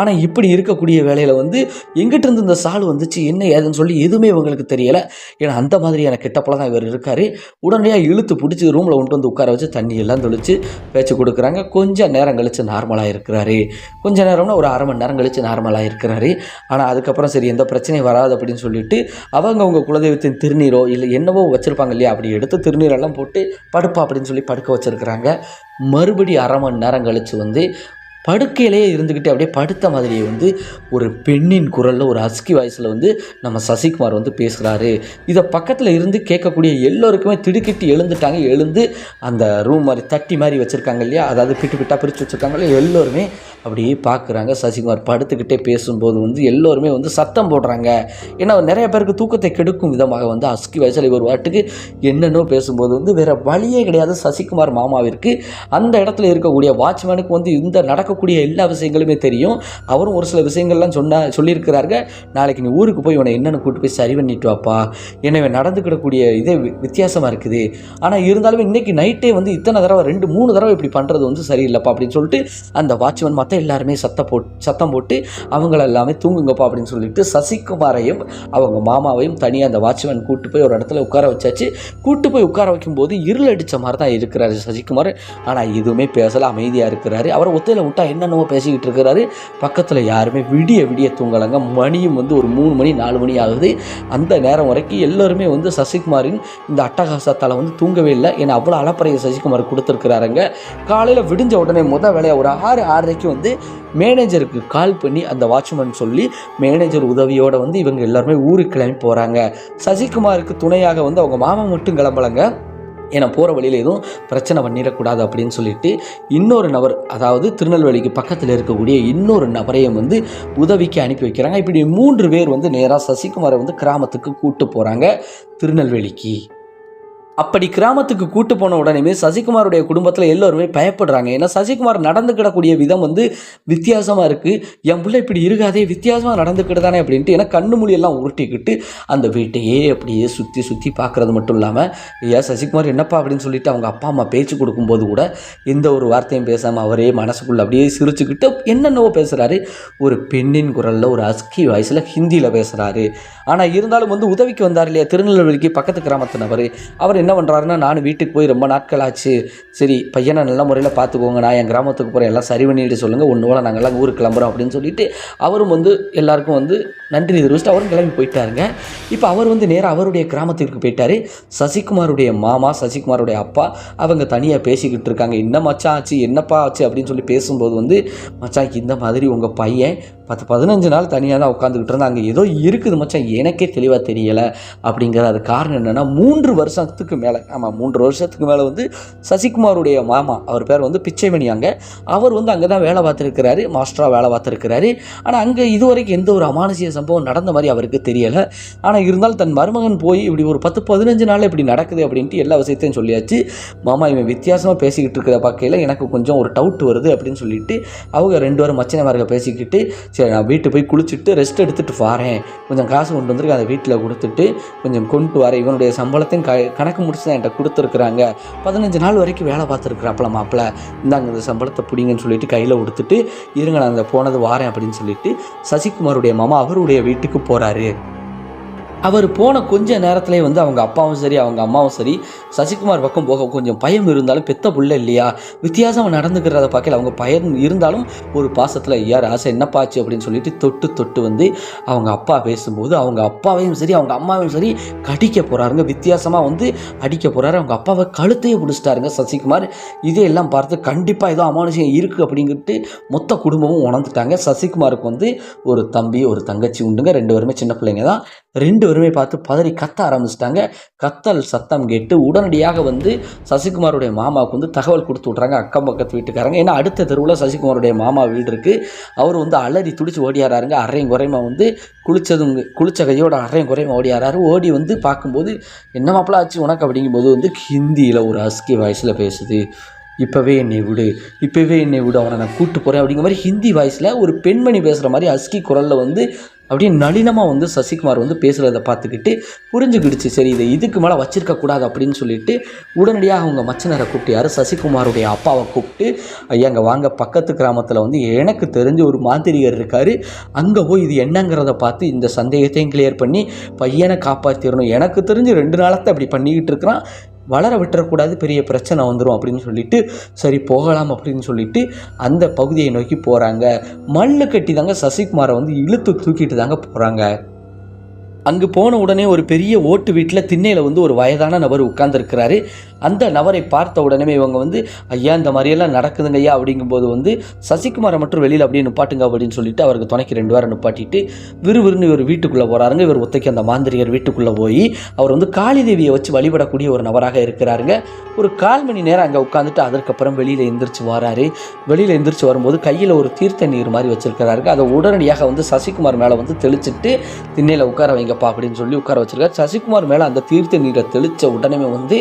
ஆனால் இப்படி இருக்கக்கூடிய வேலையில் வந்து எங்கிட்ட இருந்து இந்த சால் வந்துச்சு? என்ன ஏதுன்னு சொல்லி எதுவுமே இவங்களுக்கு தெரியலை. ஏன்னா அந்த மாதிரியான கிட்டப்பில் தான் இவர் இருக்கார். உடனடியாக இழுத்து பிடிச்சி ரூமில் கொண்டு வந்து உட்கார வச்சு தண்ணி எல்லாம் தெளித்து பேச்சு கொடுக்குறாங்க. கொஞ்சம் நேரம் கழித்து நார்மலாக இருக்கிறாரு. கொஞ்சம் நேரம்னா ஒரு அரை மணி நேரம் கழித்து நார்மலாக இருக்கிறாரு. ஆனால் அதுக்கப்புறம் சரி எந்த பிரச்சனையும் வராது அப்படின்னு சொல்லிட்டு அவங்க அவங்க குலதெய்வத்தின் திருநீரோ இல்லை என்னவோ வச்சுருப்பாங்க இல்லையா? அப்படி எடுத்து திருநீரெல்லாம் போட்டு படுப்பா அப்படின்னு சொல்லி படுக்க வச்சுருக்குறாங்க. மறுபடி அரை மணி நேரம் கழித்து வந்து படுக்கையிலேயே இருந்துக்கிட்டு அப்படியே படுத்த மாதிரியே வந்து ஒரு பெண்ணின் குரலில் ஒரு அஸ்கி வாய்ஸில் வந்து நம்ம சசிகுமார் வந்து பேசுகிறாரு இதை பக்கத்தில் இருந்து கேட்கக்கூடிய எல்லோருக்குமே திடுக்கிட்டு எழுந்துட்டாங்க. எழுந்து அந்த ரூம் மாதிரி தட்டி மாதிரி வச்சுருக்காங்க இல்லையா? அதாவது பிட்டு பிட்டாக பிரித்து வச்சுருக்காங்க இல்லையா? எல்லோருமே அப்படியே பார்க்குறாங்க சசிகுமார் படுத்துக்கிட்டே பேசும்போது வந்து எல்லோருமே வந்து சத்தம் போடுறாங்க. ஏன்னா நிறைய பேருக்கு தூக்கத்தை கெடுக்கும் விதமாக வந்து அஸ்கி வயசில் இவர் வாட்டுக்கு என்னென்னோ பேசும்போது வந்து வேறு வழியே கிடையாது சசிகுமார் மாமாவிற்கு. அந்த இடத்துல இருக்கக்கூடிய வாட்ச்மேனுக்கு வந்து இந்த நடக்கக்கூடிய எல்லா விஷயங்களுமே தெரியும். அவரும் ஒரு சில விஷயங்கள்லாம் சொன்னா சொல்லியிருக்கிறாருங்க. நாளைக்கு நீ ஊருக்கு போய் உன்னை என்னென்னு கூட்டு போய் சரி பண்ணிட்டு வாப்பா. என்னை நடந்துக்கிடக்கூடிய இதே வித்தியாசமாக வித்தியாசமா இருக்குது. ஆனால் இருந்தாலும் இன்னைக்கு நைட்டே வந்து இத்தனை தடவை ரெண்டு மூணு தடவை இப்படி பண்ணுறது வந்து சரியில்லைப்பா அப்படின்னு சொல்லிட்டு அந்த வாட்ச்மேன் மற்ற எல்லாருமே சத்தம் போட்டு சத்தம் போட்டு அவங்கள எல்லாமே தூங்குங்கப்பா அப்படின்னு சொல்லிட்டு சசிகுமாரையும் அவங்க மாமாவையும் தனியாக அந்த வாட்ச்மேன் கூட்டு போய் ஒரு இடத்துல உட்கார வச்சாச்சு. கூட்டு போய் உட்கார வைக்கும்போது இருள் அடித்த மாதிரி தான் இருக்கிறாரு சசிகுமார். ஆனால் எதுவுமே பேசல அமைதியாக இருக்கிறாரு. அவரை ஒத்தையில் விட்டா என்னென்னவோ பேசிக்கிட்டு இருக்கிறாரு. பக்கத்தில் யாருமே விடிய விடிய தூங்கலைங்க. மணியும் வந்து ஒரு மூணு மணி நாலு மணி ஆகுது. அந்த நேரம் வரைக்கும் எல்லோருமே வந்து சசிகுமாரின் இந்த அட்டகாசத்தால் வந்து தூங்கவே இல்லை. ஏன்னா அவ்வளோ அலப்பறையை சசிகுமார் கொடுத்துருக்குறாருங்க. காலையில் விடிஞ்ச உடனே முதல் வேலையாக ஒரு ஆறு ஆறரைக்கு வந்து மேனேஜருக்கு கால் பண்ணி அந்த வாட்ச்மேன் சொல்லி மேனேஜர் உதவியோடு வந்து இவங்க எல்லாருமே ஊருக்கு கிளம்பி போகிறாங்க சசிகுமாருக்கு துணையாக வந்து அவங்க மாமா மட்டும் கிளம்பலங்க. ஏன்னா போகிற வழியில் எதுவும் பிரச்சனை பண்ணிடக்கூடாது அப்படின்னு சொல்லிட்டு இன்னொரு நபர் அதாவது திருநெல்வேலிக்கு பக்கத்தில் இருக்கக்கூடிய இன்னொரு நபரையும் வந்து உதவிக்கு அனுப்பி வைக்கிறாங்க. இப்படி மூன்று பேர் வந்து நேராக சசிகுமாரை வந்து கிராமத்துக்கு கூப்பிட்டு போகிறாங்க திருநெல்வேலிக்கு. அப்படி கிராமத்துக்கு கூட்டு போன உடனேமே சசிகுமாருடைய குடும்பத்தில் எல்லோருமே பயப்படுறாங்க. ஏன்னா சசிகுமார் நடந்துக்கிடக்கூடிய விதம் வந்து வித்தியாசமாக இருக்குது என் பிள்ளை இப்படி இருக்காதே வித்தியாசமாக நடந்துக்கிட்டு அப்படின்ட்டு ஏன்னா கண்ணு மொழியெல்லாம் உருட்டிக்கிட்டு அந்த வீட்டையே அப்படியே சுற்றி சுற்றி பார்க்குறது மட்டும் இல்லாமல் ஐயா சசிகுமார் என்னப்பா? அப்படின்னு சொல்லிட்டு அவங்க அப்பா அம்மா பேச்சு கொடுக்கும்போது கூட எந்த ஒரு வார்த்தையும் பேசாமல் அவரே மனசுக்குள்ளே அப்படியே சிரிச்சுக்கிட்டு என்னென்னவோ பேசுகிறாரு ஒரு பெண்ணின் குரலில் ஒரு அஸ்கி வாய்ஸில் ஹிந்தியில் பேசுகிறாரு ஆனால் இருந்தாலும் வந்து உதவிக்கு வந்தார் இல்லையா? திருநெல்வேலிக்கு பக்கத்து கிராமத்து நபர். அவர் என்ன பண்ணுறாருன்னா நான் வீட்டுக்கு போய் ரொம்ப நாட்கள் ஆச்சு சரி பையனை நல்ல முறையில் பார்த்துக்கோங்க. நான் என் கிராமத்துக்கு போகிறேன் எல்லாம் சரி பண்ணிட்டு சொல்லுங்கள் ஒன்று போல் நாங்கள்லாம் ஊருக்கு கிளம்புறோம் அப்படின்னு சொல்லிட்டு அவரும் வந்து எல்லாருக்கும் வந்து நன்றி தெரிவிச்சுட்டு அவரும் கிளம்பி போயிட்டாருங்க. இப்போ அவர் வந்து நேராக அவருடைய கிராமத்திற்கு போயிட்டார். சசிகுமாருடைய மாமா சசிகுமாருடைய அப்பா அவங்க தனியாக பேசிக்கிட்டு இருக்காங்க. என்ன மச்சான் ஆச்சு? என்னப்பா ஆச்சு? அப்படின்னு சொல்லி பேசும்போது வந்து மச்சான் இந்த மாதிரி உங்கள் பையன் பத்து பதினஞ்சு நாள் தனியாக தான் உட்காந்துக்கிட்டு இருந்தாங்க ஏதோ இருக்குது மச்சான். எனக்கே தெளிவாக தெரியலை. அப்படிங்கிற அது காரணம் என்னென்னா மூன்று வருஷத்துக்கு மேலே. ஆமாம் மூன்று வருஷத்துக்கு மேலே வந்து சசிகுமாருடைய மாமா. அவர் பேர் வந்து பிச்சைமணி அங்கே. அவர் வந்து அங்கே தான் வேலை பார்த்துருக்கிறாரு மாஸ்டராக வேலை பார்த்துருக்கிறாரு. ஆனால் அங்கே இதுவரைக்கும் எந்த ஒரு அமானுஷிய சம்பவம் நடந்த மாதிரி அவருக்கு தெரியலை. ஆனால் இருந்தாலும் தன் மருமகன் போய் இப்படி ஒரு பத்து பதினஞ்சு நாள் இப்படி நடக்குது அப்படின்ட்டு எல்லா விஷயத்தையும் சொல்லியாச்சு. மாமா இவன் வித்தியாசமாக பேசிக்கிட்டு இருக்கிற பார்க்கையில் எனக்கு கொஞ்சம் ஒரு டவுட் வருது அப்படின்னு சொல்லிட்டு அவங்க ரெண்டு பேரும் மச்சனமார்க பேசிக்கிட்டு சரி நான் வீட்டு போய் குளிச்சுட்டு ரெஸ்ட் எடுத்துகிட்டு வாரேன். கொஞ்சம் காசு கொண்டு வந்திருக்கு அதை வீட்டில் கொடுத்துட்டு கொஞ்சம் கொண்டு வரேன். இவனுடைய சம்பளத்தையும் க கணக்கு முடிச்சு தான் என்கிட்ட கொடுத்துருக்குறாங்க. பதினஞ்சு நாள் வரைக்கும் வேலை பார்த்துருக்குறாப்புல மாப்பிள்ள இந்தாங்க இந்த சம்பளத்தை பிடிங்கன்னு சொல்லிட்டு கையில் கொடுத்துட்டு இருங்க நான் அந்த போனது வாரேன் அப்படின்னு சொல்லிட்டு சசிகுமாருடைய மாமா அவருடைய வீட்டுக்கு போகிறாரு அவர் போன கொஞ்ச நேரத்திலே வந்து அவங்க அப்பாவும் சரி அவங்க அம்மாவும் சரி சசிகுமார் பக்கம் போக கொஞ்சம் பயம் இருந்தாலும் பெத்த புள்ள இல்லையா? வித்தியாசம் நடந்துக்கிறத பார்க்கல அவங்க பயம் இருந்தாலும் ஒரு பாசத்தில் யார் ஆசை என்னப்பாச்சு? அப்படின்னு சொல்லிட்டு தொட்டு தொட்டு வந்து அவங்க அப்பா பேசும்போது அவங்க அப்பாவையும் சரி அவங்க அம்மாவையும் சரி கடிக்க போகிறாருங்க வித்தியாசமாக வந்து அடிக்க போகிறாரு அவங்க அப்பாவை கழுத்தையே பிடிச்சிட்டாருங்க சசிகுமார். இதையெல்லாம் பார்த்து கண்டிப்பாக ஏதோ அமானுஷம் இருக்குது அப்படிங்கிட்டு மொத்த குடும்பமும் உணர்ந்துட்டாங்க. சசிகுமாருக்கு வந்து ஒரு தம்பி ஒரு தங்கச்சி உண்டுங்க. ரெண்டு பேருமே சின்ன பிள்ளைங்க தான். ரெண்டு பேருமே பார்த்து பதறி கத்த ஆரம்பிச்சிட்டாங்க. கத்தல் சத்தம் கேட்டு உடனடியாக வந்து சசிகுமாருடைய மாமாவுக்கு வந்து தகவல் கொடுத்து விட்றாங்க. அக்கம் பக்கத்து வீட்டுக்காரங்க. ஏன்னா அடுத்த தெருவில் சசிகுமாருடைய மாமா வீடு இருக்குது அவர் வந்து அலறி துடிச்சு ஓடியாராருங்க. அரையும் குறைமா வந்து குளிச்சதும் குளிச்ச கையோட அரையும் குறைமா ஓடியாராரு. ஓடி வந்து பார்க்கும்போது என்ன மாப்பிளா ஆச்சு? உனக்கு? அப்படிங்கும்போது வந்து ஹிந்தியில் ஒரு அஸ்கி வாய்ஸில் பேசுது. இப்போவே என்னை விடு. இப்போவே என்னை விடு. அவனை நான் கூப்பிட்டு போகிறேன் அப்படிங்கிற மாதிரி ஹிந்தி வாய்ஸில் ஒரு பெண்மணி பேசுகிற மாதிரி அஸ்கி குரலில் வந்து அப்படியே நளினமாக வந்து சசிகுமார் வந்து பேசுகிறத பார்த்துக்கிட்டு புரிஞ்சுக்கிடுச்சு சரி இதை இதுக்கு மேலே வச்சிருக்க கூடாது அப்படின்னு சொல்லிட்டு உடனடியாக அவங்க மச்சனரை கூப்பிட்டு யார் சசிகுமாருடைய அப்பாவை கூப்பிட்டு ஐயா அங்கே வாங்க பக்கத்து கிராமத்தில் வந்து எனக்கு தெரிஞ்ச ஒரு மாந்திரிகர் இருக்கார். அங்கே போய் இது என்னங்கிறத பார்த்து இந்த சந்தேகத்தையும் கிளியர் பண்ணி பையனை காப்பாற்றிடணும் எனக்கு தெரிஞ்சு ரெண்டு நாளத்தை அப்படி பண்ணிக்கிட்டு இருக்கிறான். வளர விட்டுறக்கூடாது பெரிய பிரச்சனை வந்துடும் அப்படின்னு சொல்லிட்டு சரி போகலாம் அப்படின்னு சொல்லிட்டு அந்த பகுதியை நோக்கி போகிறாங்க மல்லு கட்டி தாங்க சசிகுமாரை வந்து இழுத்து தூக்கிட்டு தாங்க போகிறாங்க அங்கு போன உடனே ஒரு பெரிய ஓட்டு வீட்டில் திண்ணையில் வந்து ஒரு வயதான நபர் உட்கார்ந்துருக்கிறாரு. அந்த நபரை பார்த்த உடனே இவங்க வந்து ஐயா இந்த மாதிரியெல்லாம் நடக்குதுங்க ஐயா அப்படிங்கும்போது வந்து சசிகுமாரை மட்டும் வெளியில் அப்படியே நிப்பாட்டுங்க அப்படின்னு சொல்லிட்டு அவருக்கு துணைக்கு ரெண்டு வாரம் நிப்பாட்டிட்டு விறுவிறுன்னு இவர் வீட்டுக்குள்ளே போகிறாருங்க இவர் ஒத்தைக்கு அந்த மாந்திரிகர் வீட்டுக்குள்ளே போய் அவர் வந்து காளி தேவியை வச்சு வழிபடக்கூடிய ஒரு நபராக இருக்கிறாருங்க. ஒரு கால் மணி நேரம் அங்கே உட்காந்துட்டு அதற்கப்புறம் வெளியில் எந்திரிச்சு வராரு. வெளியில் எந்திரிச்சு வரும்போது கையில் ஒரு தீர்த்த நீர் மாதிரி வச்சுருக்கிறாருங்க. அதை உடனடியாக வந்து சசிகுமார் மேலே வந்து தெளிச்சிட்டு திண்ணையில் உட்கார வைங்கப்பா அப்படின்னு சொல்லி உட்கார வச்சிருக்காரு. சசிகுமார் மேலே அந்த தீர்த்த நீரை தெளித்த உடனே வந்து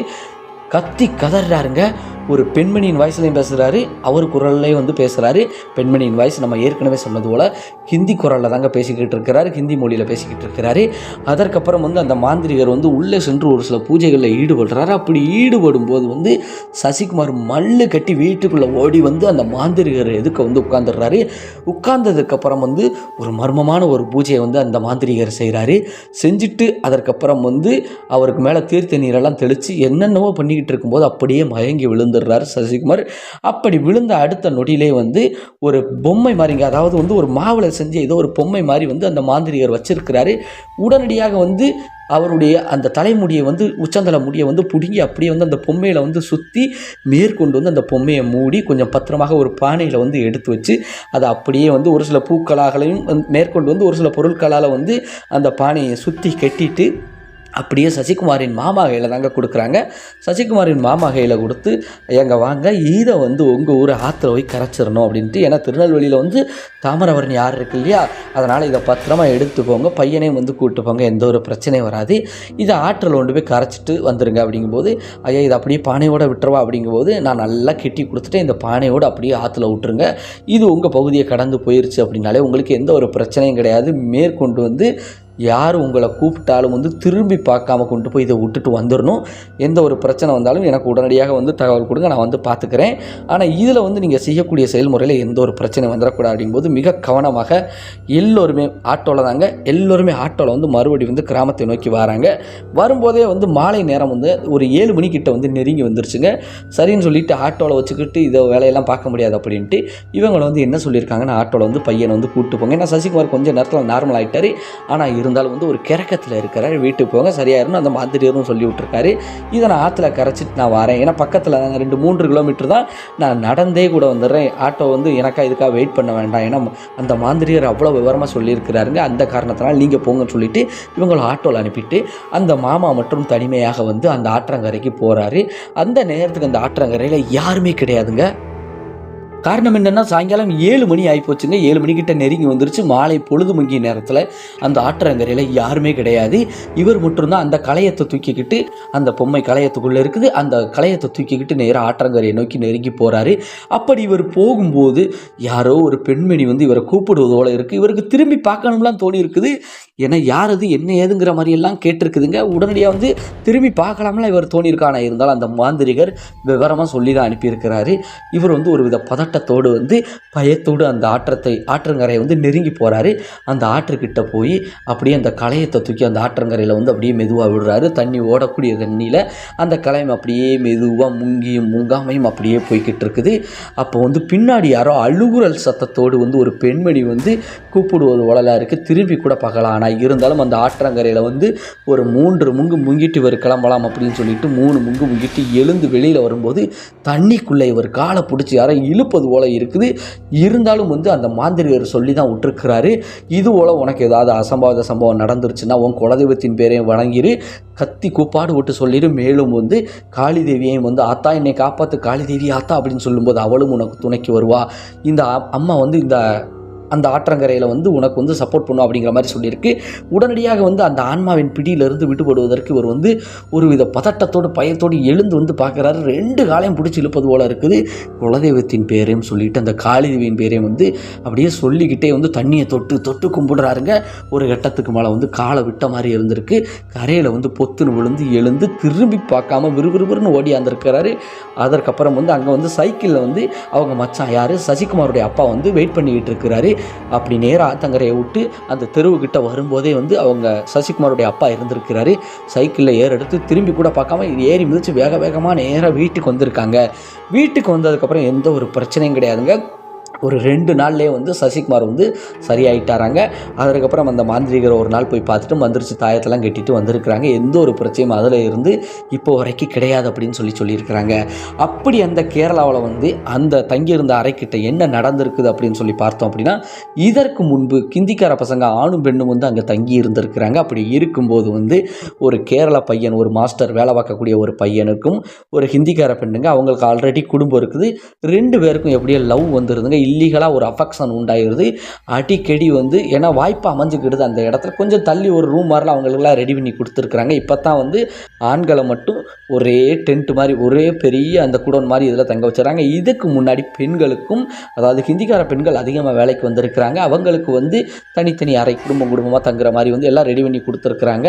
கத்தி கதறாருங்க ஒரு பெண்மணியின் வாய்ஸ்லையும் பேசுகிறாரு அவர் குரல்லையும் வந்து பேசுகிறாரு பெண்மணியின் வாய்ஸ் நம்ம ஏற்கனவே சொன்னது போல் ஹிந்தி குரலில் தாங்க பேசிக்கிட்டு இருக்கிறாரு. ஹிந்தி மொழியில் பேசிக்கிட்டு இருக்கிறாரு. அதற்கப்புறம் வந்து அந்த மாந்திரிகர் வந்து உள்ளே சென்று ஒரு சில பூஜைகளில் ஈடுபடுறாரு. அப்படி ஈடுபடும் போது வந்து சசிகுமார் மல்லு கட்டி வீட்டுக்குள்ளே ஓடி வந்து அந்த மாந்திரிகர் எதுக்க வந்து உட்காந்துடுறாரு உட்கார்ந்ததுக்கப்புறம் வந்து ஒரு மர்மமான ஒரு பூஜையை வந்து அந்த மாந்திரிகர் செய்கிறாரு செஞ்சுட்டு அதற்கப்புறம் வந்து அவருக்கு மேலே தீர்த்த நீரெல்லாம் தெளித்து என்னென்னவோ பண்ணிக்கிட்டு இருக்கும்போது அப்படியே மயங்கி விழுந்து விழுந்துடுறாரு சசிகுமார். அப்படி விழுந்த அடுத்த நொடியிலே வந்து ஒரு பொம்மை மாதிரிங்க அதாவது வந்து ஒரு மாவில் செஞ்ச ஏதோ ஒரு பொம்மை மாதிரி வந்து அந்த மாந்திரிகர் வச்சிருக்கிறாரு. உடனடியாக வந்து அவருடைய அந்த தலைமுடியை வந்து உச்சந்தலை முடியை வந்து பிடுங்கி அப்படியே வந்து அந்த பொம்மையில் வந்து சுற்றி மேற்கொண்டு வந்து அந்த பொம்மையை மூடி கொஞ்சம் பத்திரமாக ஒரு பானையில் வந்து எடுத்து வச்சு அதை அப்படியே வந்து ஒரு சில பூக்களாகலையும் வந்து மேற்கொண்டு வந்து ஒரு சில பொருட்களால் வந்து அந்த பானையை சுற்றி கட்டிட்டு அப்படியே சசிகுமாரின் மாமா கையில் தாங்க கொடுக்குறாங்க. சசிகுமாரின் மாமா கையில் கொடுத்து எங்கே வாங்க ஈதை வந்து உங்கள் ஊர் ஆற்றுல போய் கரைச்சிடணும் அப்படின்ட்டு ஏன்னா திருநெல்வேலியில் வந்து தாமரவரணி யார் இருக்கு இல்லையா? அதனால் இதை பத்திரமா எடுத்துக்கோங்க பையனையும் வந்து கூப்பிட்டு போங்க எந்த ஒரு பிரச்சனையும் வராது. இதை ஆற்றில் கொண்டு போய் கரைச்சிட்டு வந்துடுங்க அப்படிங்கும்போது ஐயா இதை அப்படியே பானையோடு விட்டுருவா அப்படிங்கும்போது நான் நல்லா கெட்டி கொடுத்துட்டு இந்த பானையோடு அப்படியே ஆற்றுல விட்டுருங்க. இது உங்கள் பகுதியை கடந்து போயிருச்சு அப்படின்னாலே உங்களுக்கு எந்த ஒரு பிரச்சனையும் கிடையாது. மேற்கொண்டு வந்து யார் உங்களை கூப்பிட்டாலும் வந்து திரும்பி பார்க்காம கொண்டு போய் இதை விட்டுட்டு வந்துடணும். எந்த ஒரு பிரச்சனை வந்தாலும் எனக்கு உடனடியாக வந்து தகவல் கொடுங்க நான் வந்து பார்த்துக்கிறேன். ஆனால் இதில் வந்து நீங்கள் செய்யக்கூடிய செயல்முறையில் எந்த ஒரு பிரச்சனை வந்துடக்கூடாது அப்படிங்கும்போது மிக கவனமாக எல்லோருமே ஆட்டோவில் தாங்க எல்லோருமே ஆட்டோவில் வந்து மறுபடி வந்து கிராமத்தை நோக்கி வராங்க. வரும்போதே வந்து மாலை நேரம் வந்து ஒரு ஏழு மணிக்கிட்ட வந்து நெருங்கி வந்துருச்சுங்க. சரின்னு சொல்லிட்டு ஆட்டோவில் வச்சுக்கிட்டு இதை வேலையெல்லாம் பார்க்க முடியாது அப்படின்ட்டு இவங்களை வந்து என்ன சொல்லியிருக்காங்கன்னா ஆட்டோவில் வந்து பையனை வந்து கூப்பிட்டு போங்க. ஏன்னா சசிகுமார் கொஞ்சம் நேரத்தில் நார்மல் ஆகிட்டார் ஆனால் இருந்தாலும் வந்து ஒரு கிறக்கத்தில் இருக்கிறார். வீட்டுக்கு போங்க சரியாயிருன்னு அந்த மாந்திரியரும் சொல்லி விட்ருக்காரு இதை நான் ஆற்றுல கரைச்சிட்டு நான் வரேன். ஏன்னா பக்கத்தில் ரெண்டு மூன்று கிலோமீட்டர் தான் நான் நடந்தே கூட வந்துடுறேன். ஆட்டோ வந்து எனக்கா இதுக்காக வெயிட் பண்ண வேண்டாம். ஏன்னா அந்த மாந்திரியர் அவ்வளோ விவரமாக சொல்லியிருக்கிறாருங்க. அந்த காரணத்தினால் நீங்கள் போங்கன்னு சொல்லிவிட்டு இவங்களை ஆட்டோவில் அனுப்பிட்டு அந்த மாமா மட்டும் தனிமையாக வந்து அந்த ஆற்றங்கரைக்கு போகிறாரு அந்த நேரத்துக்கு அந்த ஆற்றங்கரையில் யாருமே கிடையாதுங்க. காரணம் என்னென்னா சாயங்காலம் ஏழு மணி ஆகிப்போச்சுங்க ஏழு மணிக்கிட்ட நெருங்கி வந்துருச்சு. மாலை பொழுது முங்கிய நேரத்தில் அந்த ஆற்றங்கரையில் யாருமே கிடையாது. இவர் மட்டும்தான் அந்த களையத்தை தூக்கிக்கிட்டு அந்த பொம்மை களையத்துக்குள்ளே இருக்குது. அந்த களையத்தை தூக்கிக்கிட்டு நேராக ஆற்றங்கரையை நோக்கி நெருங்கி போகிறாரு அப்படி இவர் போகும்போது யாரோ ஒரு பெண்மணி வந்து இவரை கூப்பிடுவது போல இருக்குது இவருக்கு திரும்பி பார்க்கணும்லாம் தோணி இருக்குது ஏன்னா யார் அது? என்ன ஏதுங்கிற மாதிரியெல்லாம் கேட்டிருக்குதுங்க. உடனடியாக வந்து திரும்பி பார்க்கலாம்லாம் இவர் தோணியிருக்கான? இருந்தாலும் அந்த மாந்திரிகர் விவரமாக சொல்லி தான் அனுப்பியிருக்கிறாரு. இவர் வந்து ஒரு வித பதட்டத்தோடு வந்து பயத்தோடு அந்த ஆற்றத்தை ஆற்றங்கரையை வந்து நெருங்கி போகிறாரு அந்த ஆற்றுக்கிட்ட போய் அப்படியே அந்த களையத்தை தூக்கி அந்த ஆற்றங்கரையில் வந்து அப்படியே மெதுவாக விடுறாரு. தண்ணி ஓடக்கூடிய தண்ணியில் அந்த களையம் அப்படியே மெதுவாக முங்கியும் முங்காமையும் அப்படியே போய்கிட்டு இருக்குது. அப்போ வந்து பின்னாடி யாரோ அழுகுரல் சத்தத்தோடு வந்து ஒரு பெண்மணி வந்து கூப்பிடுவது உடலாக இருக்குது திரும்பி கூட பார்க்கலாம். ஆனால் இருந்தாலும் அந்த ஆற்றங்கரையில் வந்து ஒரு மூன்று முங்கு முங்கிட்டு இவர் கிளம்பலாம் அப்படின்னு சொல்லிட்டு மூணு முங்கு முங்கிட்டு எழுந்து வெளியில் வரும்போது தண்ணிக்குள்ளே இவர் காலை பிடிச்சி யாரோ இழுப்பது போல இருக்குது. இருந்தாலும் வந்து அந்த மாந்திரிகர் சொல்லி தான் விட்டுருக்கிறாரு இது போல் உனக்கு ஏதாவது அசம்பாவித சம்பவம் நடந்துருச்சுன்னா உன் குலதெய்வத்தின் பேரையும் வணங்கிரு. கத்தி கூப்பாடு விட்டு சொல்லிடு மேலும் வந்து காளி தேவியையும் வந்து ஆத்தா என்னை காப்பாற்று காளி தேவி ஆத்தா அப்படின்னு சொல்லும்போது அவளும் உனக்கு துணைக்கு வருவா. இந்த அம்மா வந்து இந்த அந்த ஆற்றங்கரையில் வந்து உனக்கு வந்து சப்போர்ட் பண்ணும் அப்படிங்கிற மாதிரி சொல்லியிருக்கு. உடனடியாக வந்து அந்த ஆன்மாவின் பிடியிலிருந்து விடுபடுவதற்கு இவர் வந்து ஒரு வித பதட்டத்தோடு பயத்தோடு எழுந்து வந்து பார்க்குறாரு. ரெண்டு காலையும் பிடிச்சி இழுப்பது போல் இருக்குது. குலதெய்வத்தின் பேரையும் சொல்லிட்டு அந்த காளிதேவியின் பேரையும் வந்து அப்படியே சொல்லிக்கிட்டே வந்து தண்ணியை தொட்டு தொட்டு கும்பிடுறாருங்க. ஒரு கட்டத்துக்கு மேலே வந்து காலை விட்ட மாதிரி இருந்திருக்கு. கரையில் வந்து பொத்துன்னு விழுந்து எழுந்து திரும்பி பார்க்காம விறுவிறுவிறுன்னு ஓடியாந்துருக்கிறாரு அதற்கப்புறம் வந்து அங்கே வந்து சைக்கிளில் வந்து அவங்க மச்சான் யார்? சசிகுமாருடைய அப்பா வந்து வெயிட் பண்ணிக்கிட்டு இருக்கிறாரு. அப்படி நேராக ஆத்தங்கரையை விட்டு அந்த தெருவுக்கிட்ட வரும்போதே வந்து அவங்க சசிகுமாருடைய அப்பா இருந்திருக்கிறாரு. சைக்கிளில் ஏற எடுத்து திரும்பி கூட பார்க்காம ஏறி மிதித்து வேக வேகமாக நேராக வீட்டுக்கு வந்திருக்காங்க. வீட்டுக்கு வந்ததுக்கப்புறம் எந்த ஒரு பிரச்சனையும் கிடையாதுங்க. ஒரு ரெண்டு நாள்லேயே வந்து சசிகுமார் வந்து சரியாயிட்டாராங்க. அதற்கப்புறம் அந்த மாந்திரிகரை ஒரு நாள் போய் பார்த்துட்டு மந்திரிச்சு தாயத்தெல்லாம் கட்டிட்டு வந்திருக்கிறாங்க. எந்த ஒரு பிரச்சனையும் அதில் இருந்து இப்போ வரைக்கும் கிடையாது அப்படின்னு சொல்லி சொல்லியிருக்கிறாங்க. அப்படி அந்த கேரளாவில் வந்து அந்த தங்கியிருந்த அறைக்கிட்ட என்ன நடந்திருக்குது அப்படின்னு சொல்லி பார்த்தோம் அப்படின்னா இதற்கு முன்பு கிந்திக்கார பசங்க ஆணும் பெண்ணும் வந்து அங்கே தங்கி இருந்திருக்கிறாங்க அப்படி இருக்கும்போது வந்து ஒரு கேரள பையன் ஒரு மாஸ்டர் வேலை பார்க்கக்கூடிய ஒரு பையனுக்கும் ஒரு ஹிந்திக்கார பெண்ணுங்க அவங்களுக்கு ஆல்ரெடி குடும்பம் இருக்குது. ரெண்டு பேருக்கும் எப்படியோ லவ் வந்துருதுங்க. இல்லீகலாக ஒரு அஃபெக்ஷன் உண்டாயிருது. அடிக்கடி வந்து ஏன்னா வாய்ப்பு அமைஞ்சுக்கிடுது அந்த இடத்துல. கொஞ்சம் தள்ளி ஒரு ரூம் மாதிரிலாம் அவங்களுக்குலாம் ரெடி பண்ணி கொடுத்துருக்குறாங்க. இப்போ தான் வந்து ஆண்களை மட்டும் ஒரே டென்ட் மாதிரி ஒரே பெரிய அந்த குடோன் மாதிரி இதில் தங்க வச்சுறாங்க. இதுக்கு முன்னாடி பெண்களுக்கும் அதாவது ஹிந்திக்கார பெண்கள் அதிகமாக வேலைக்கு வந்திருக்கிறாங்க. அவங்களுக்கு வந்து தனித்தனி அறை குடும்பம் குடும்பமாக தங்குற மாதிரி வந்து எல்லாம் ரெடி பண்ணி கொடுத்துருக்குறாங்க.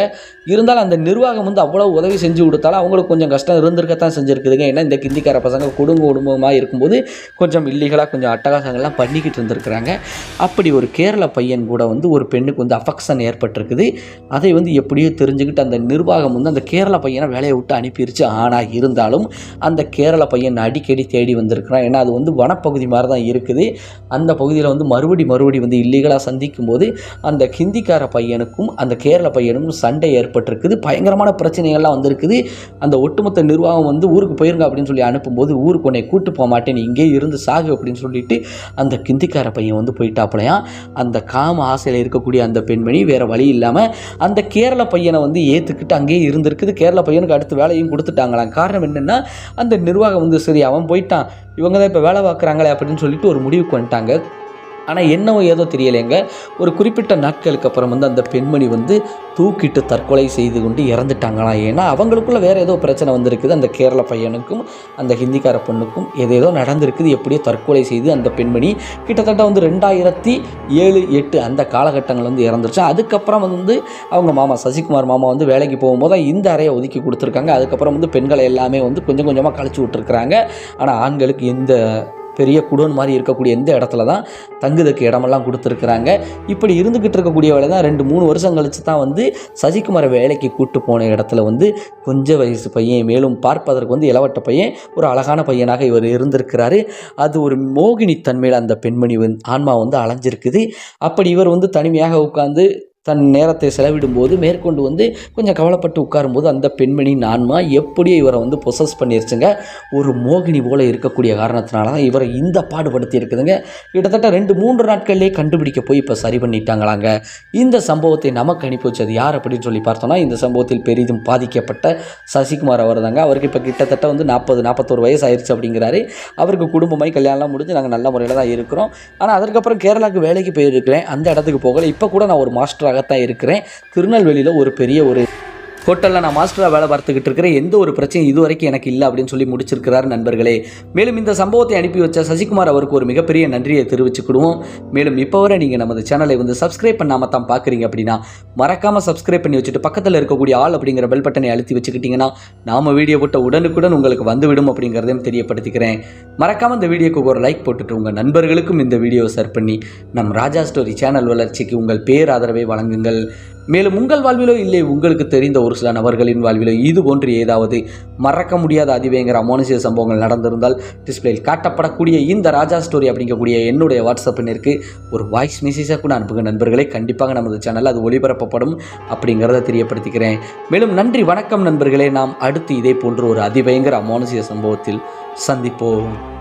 இருந்தாலும் அந்த நிர்வாகம் வந்து அவ்வளோ உதவி செஞ்சு கொடுத்தாலும் அவங்களுக்கு கொஞ்சம் கஷ்டம் இருந்திருக்கத்தான் செஞ்சுருக்குதுங்க. ஏன்னா இந்த ஹிந்திக்கார பசங்க குடும்ப குடும்பமாக இருக்கும்போது கொஞ்சம் இல்லீகலாக கொஞ்சம் அட்டகாசங்கள்லாம் பண்ணிக்கிட்டு இருந்திருக்கிறாங்க. அப்படி ஒரு கேரள பையன் கூட வந்து ஒரு பெண்ணுக்கு வந்து அஃபெக்ஷன் ஏற்பட்டிருக்குது. அதை வந்து எப்படியோ தெரிஞ்சுக்கிட்டு அந்த நிர்வாகம் வந்து அந்த கேரள பையனை வேலையை விட்டு அனுப்பிருச்சு. ஆனால் இருந்தாலும் அந்த கேரள பையன் அடிக்கடி தேடி வந்திருக்கிறான். ஏன்னா அது வந்து வனப்பகுதி மாதிரி தான் இருக்குது. அந்த பகுதியில் வந்து மறுபடி மறுபடி வந்து இல்லீகலாக சந்திக்கும் போது அந்த ஹிந்திக்கார பையனுக்கும் அந்த கேரள பையனுக்கும் சண்டை ஏற்பட்டிருக்குது. பயங்கரமான பிரச்சனைகள்லாம் வந்திருக்குது. அந்த ஒட்டுமொத்த நிர்வாகம் வந்து ஊருக்கு போயிருங்க அப்படின்னு சொல்லி அனுப்பும்போது ஊருக்கு உன்னை கூட்டு போக மாட்டேன். இங்கே இங்கேயே இருந்து சாகு அப்படின்னு சொல்லிட்டு அந்த கிந்திக்கார பையன் வந்து போயிட்டாப்பலையாம் அந்த காம ஆசையில் இருக்கக்கூடிய அந்த பெண்மணி வேறு வழி இல்லாமல் அந்த கேரள பையனை வந்து ஏற்றுக்கிட்டு அங்கேயே இருந்திருக்குது. கேரள பையனுக்கு அடுத்து வேலையும் கொடுத்துட்டாங்களாம். காரணம் என்னென்னா அந்த நிர்வாகம் வந்து சரி அவன் போயிட்டான். இவங்க தான் இப்போ வேலை பார்க்குறாங்களே அப்படின்னு சொல்லிட்டு ஒரு முடிவுக்கு வந்துட்டாங்க. ஆனால் என்னவோ ஏதோ தெரியலைங்க ஒரு குறிப்பிட்ட நாட்களுக்கு அப்புறம் வந்து அந்த பெண்மணி வந்து தூக்கிட்டு தற்கொலை செய்து கொண்டு இறந்துட்டாங்களாம் ஏன்னா அவங்களுக்குள்ள வேறு ஏதோ பிரச்சனை வந்திருக்குது. அந்த கேரள பையனுக்கும் அந்த ஹிந்திக்கார பொண்ணுக்கும் ஏதேதோ நடந்திருக்குது. எப்படியோ தற்கொலை செய்து அந்த பெண்மணி கிட்டத்தட்ட வந்து ரெண்டாயிரத்தி ஏழு எட்டு அந்த காலகட்டங்கள் வந்து இறந்துருச்சு. அதுக்கப்புறம் வந்து அவங்க மாமா சசிகுமார் மாமா வந்து வேலைக்கு போகும்போது தான் இந்த அறையை ஒதுக்கி கொடுத்துருக்காங்க. அதுக்கப்புறம் வந்து பெண்களை எல்லாமே வந்து கொஞ்சம் கொஞ்சமாக கழிச்சு விட்டுருக்குறாங்க. ஆனால் ஆண்களுக்கு எந்த பெரிய குடோன் மாதிரி இருக்கக்கூடிய எந்த இடத்துல தான் தங்குதுக்கு இடமெல்லாம் கொடுத்துருக்குறாங்க. இப்படி இருந்துக்கிட்டு இருக்கக்கூடிய வேலை தான் ரெண்டு மூணு வருஷம் கழிச்சு தான் வந்து சசிகுமாரை வேலைக்கு கூட்டு போன இடத்துல வந்து கொஞ்ச வயசு பையன் மேலும் பார்ப்பதற்கு வந்து இளவட்ட பையன் ஒரு அழகான பையனாக இவர் இருந்திருக்கிறாரு. அது ஒரு மோகினி தன்மையில் அந்த பெண்மணி வந்து ஆன்மா வந்து அலைஞ்சிருக்குது. அப்படி இவர் வந்து தனிமையாக உட்காந்து தன் நேரத்தை செலவிடும்போது மேற்கொண்டு வந்து கொஞ்சம் கவலைப்பட்டு உட்காரும்போது அந்த பெண்மணியின் ஆன்மா எப்படியோ இவரை வந்து பொசஸ் பண்ணிருச்சுங்க. ஒரு மோகினி போல இருக்கக்கூடிய காரணத்தினால தான் இவரை இந்த பாடுபடுத்தி இருக்குதுங்க. கிட்டத்தட்ட ரெண்டு மூன்று நாட்கள்லேயே கண்டுபிடிக்க போய் இப்போ சரி பண்ணிட்டாங்களாங்க. இந்த சம்பவத்தை நமக்கு அனுப்பி வச்சது யார் அப்படின்னு சொல்லி பார்த்தோம்னா இந்த சம்பவத்தில் பெரிதும் பாதிக்கப்பட்ட சசிகுமார் அவர் தாங்க அவருக்கு இப்போ கிட்டத்தட்ட வந்து நாற்பது நாற்பத்தோரு வயசு ஆயிடுச்சு அப்படிங்கிறாரு. அவருக்கு குடும்பமாய் கல்யாணம்லாம் முடிஞ்சு நாங்கள் நல்ல முறையில் தான் இருக்கிறோம். ஆனால் அதுக்கப்புறம் கேரளாவுக்கு வேலைக்கு போயிருக்கிறேன். அந்த இடத்துக்கு போகல. இப்போ கூட நான் ஒரு மாஸ்டராகத்தான் இருக்கிறேன். திருநெல்வேலியில் ஒரு பெரிய ஒரு ஹோட்டலில் நான் மாஸ்டராக வேலை பார்த்துக்கிட்டு இருக்கிறேன். எந்த ஒரு பிரச்சனையும் இது வரைக்கும் எனக்கு இல்லை அப்படின்னு சொல்லி முடிச்சிருக்கிறார் நண்பர்களே. மேலும் இந்த சம்பவத்தை அனுப்பி வச்ச சசிகுமார் அவருக்கு ஒரு மிகப்பெரிய நன்றியை தெரிவிச்சுக்கிடுவோம். மேலும் இப்போ வரை நீங்கள் நமது சேனலை வந்து சப்ஸ்கிரைப் பண்ணாமல் தான் பார்க்குறீங்க அப்படின்னா மறக்காமல் சப்ஸ்கிரைப் பண்ணி வச்சுட்டு பக்கத்தில் இருக்கக்கூடிய ஆள் அப்படிங்கிற பெல் பட்டனை அழுத்தி வச்சுக்கிட்டிங்கன்னா நாம் வீடியோ போட்ட உடனுக்குடன் உங்களுக்கு வந்துவிடும் அப்படிங்கிறதையும் தெரியப்படுத்திக்கிறேன். மறக்காமல் இந்த வீடியோக்கு ஒரு லைக் போட்டுட்டு உங்கள் நண்பர்களுக்கும் இந்த வீடியோ ஷேர் பண்ணி நம் ராஜா ஸ்டோரி சேனல் வளர்ச்சிக்கு உங்கள் பேர் ஆதரவை வழங்குங்கள். மேலும் உங்கள் வாழ்விலோ இல்லை உங்களுக்கு தெரிந்த ஒரு சில நபர்களின் வாழ்விலோ இது போன்று ஏதாவது மறக்க முடியாத அதிவேங்கிற அமானுஷிய சம்பவங்கள் நடந்திருந்தால் டிஸ்பிளேயில் காட்டப்படக்கூடிய இந்த ராஜா ஸ்டோரி அப்படிங்கக்கூடிய என்னுடைய வாட்ஸ்அப் எண்ணிற்கு ஒரு வாய்ஸ் மெசேஜாக கூட அனுப்புங்க. நண்பர்களே கண்டிப்பாக நமது சேனலில் அது ஒளிபரப்பப்படும் அப்படிங்கிறத தெரியப்படுத்திக்கிறேன். மேலும் நன்றி வணக்கம் நண்பர்களே. நாம் அடுத்து இதே போன்று ஒரு அதிபயங்கர அமானுஷிய சம்பவத்தில் சந்திப்போம்.